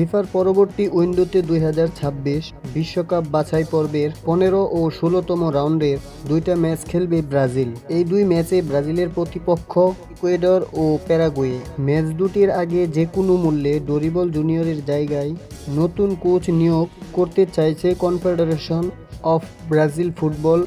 ফিফার পরবর্তী উইন্ডোতে দুই বিশ্বকাপ বাছাই পর্বের পনেরো ও ষোলোতম রাউন্ডের দুইটা ম্যাচ খেলবে ব্রাজিল। এই দুই ম্যাচে ব্রাজিলের প্রতিপক্ষ ইকুয়েডর ও প্যারাগুয়ে। ম্যাচ দুটির আগে যে কোনো মূল্যে ডরিবল জুনিয়রের জায়গায় নতুন কোচ নিয়োগ করতে চাইছে Confederation of Brazil football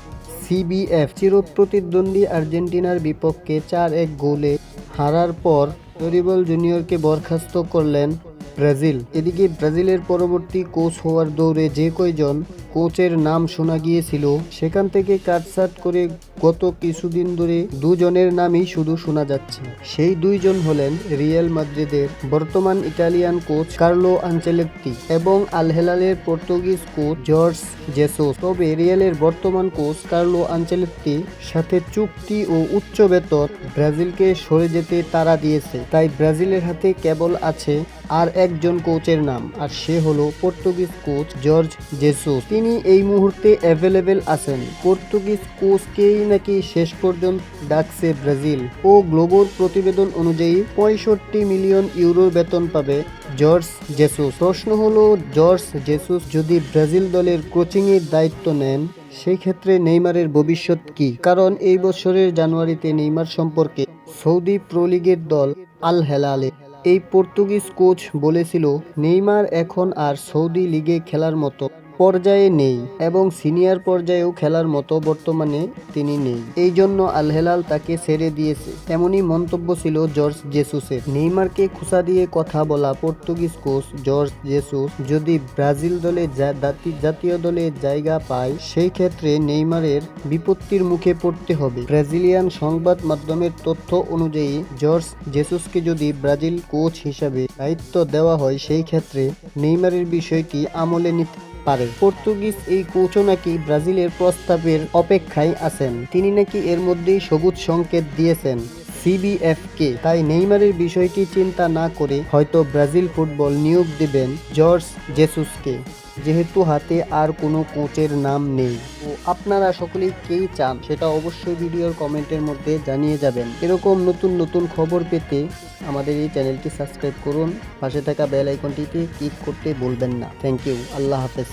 CBF. চিরপ্রতিদ্বন্দ্বী আর্জেন্টিনার বিপক্ষে চার এক গোলে হারার পর ডরিবল জুনিয়রকে বরখাস্ত করলেন ব্রাজিল। এদিকে ব্রাজিলের পরবর্তী কোচ হওয়ার দৌড়ে যে কয়জন কোচের নাম শোনা গিয়েছিল। সেখান থেকে কাটসাট করে গত কিছুদিন ধরে দুজনের নামই শুধু শোনা যাচ্ছে। সেই দুইজন হলেন রিয়াল মাদ্রিদের বর্তমান ইটালিয়ান কোচ কার্লো আঞ্চেলেত্তি এবং আল হেলালের পর্তুগিজ কোচ জর্জ জেসোস। তবে রিয়ালের বর্তমান কোচ কার্লো আঞ্চেলেত্তি সাথে চুক্তি ও উচ্চ বেতন ব্রাজিলকে সরে যেতে তারা দিয়েছে। তাই ব্রাজিলের হাতে কেবল আছে আর একজন কোচের নাম, আর সে হলো পর্তুগিজ কোচ জর্জ জেসুস। তিনি এই মুহূর্তে অ্যাভেলেবেল আছেন। পর্তুগিজ কোচকেই নাকি শেষ পর্যন্ত ডাকছে ব্রাজিল ও গ্লোবোর প্রতিবেদন অনুযায়ী পঁয়ষট্টি মিলিয়ন ইউরোর বেতন পাবে জর্জ জেসুস। প্রশ্ন হলো, জর্জ জেসুস যদি ব্রাজিল দলের কোচিংয়ের দায়িত্ব নেন সেই ক্ষেত্রে নেইমারের ভবিষ্যৎ কি? কারণ এই বছরের জানুয়ারিতে নেইমার সম্পর্কে সৌদি প্রো লিগের দল আল হেলালে। এই পর্তুগিজ কোচ বলেছিল, নেইমার এখন আর সৌদি লিগে খেলার মতো পর্যায়ে নেই এবং সিনিয়র পর্যায়েও খেলার মতো বর্তমানে তিনি নেই। এই জন্য আল হেলাল তাকে ছেড়ে দিয়েছে। এমনই মন্তব্য ছিল জর্জ জেসুসের। নেইমারকে খুসা দিয়ে কথা বলা পর্তুগিজ কোচ জর্জ জেসুস যদি ব্রাজিল দলে জাতীয় দলে জায়গা পায়, সেই ক্ষেত্রে নেইমারের বিপত্তির মুখে পড়তে হবে। ব্রাজিলিয়ান সংবাদ মাধ্যমের তথ্য অনুযায়ী জর্জ জেসুসকে যদি ব্রাজিল কোচ হিসাবে দায়িত্ব দেওয়া হয়, সেই ক্ষেত্রে নেইমারের বিষয়টি আমলে নিতে পারে। পর্তুগিজ এই কোচও নাকি ব্রাজিলের প্রস্তাবের অপেক্ষায় আছেন। তিনি নাকি এর মধ্যেই সবুজ সংকেত দিয়েছেন। সিবিএফকে তাই নেইমারের বিষয়টি চিন্তা না করে হয়তো ব্রাজিল ফুটবল নিয়োগ দেবেন জর্জ জেসুসকে, যেহেতু হাতে আর কোনো কোচের নাম নেই। তো আপনারা সকলেই কেই চান সেটা অবশ্যই ভিডিওর কমেন্টের মধ্যে জানিয়ে যাবেন। এরকম নতুন নতুন খবর পেতে আমাদের এই চ্যানেলটি সাবস্ক্রাইব করুন। পাশে থাকা বেল আইকনটিতে ক্লিক করতে ভুলবেন না। Thank you. আল্লাহ হাফেজ।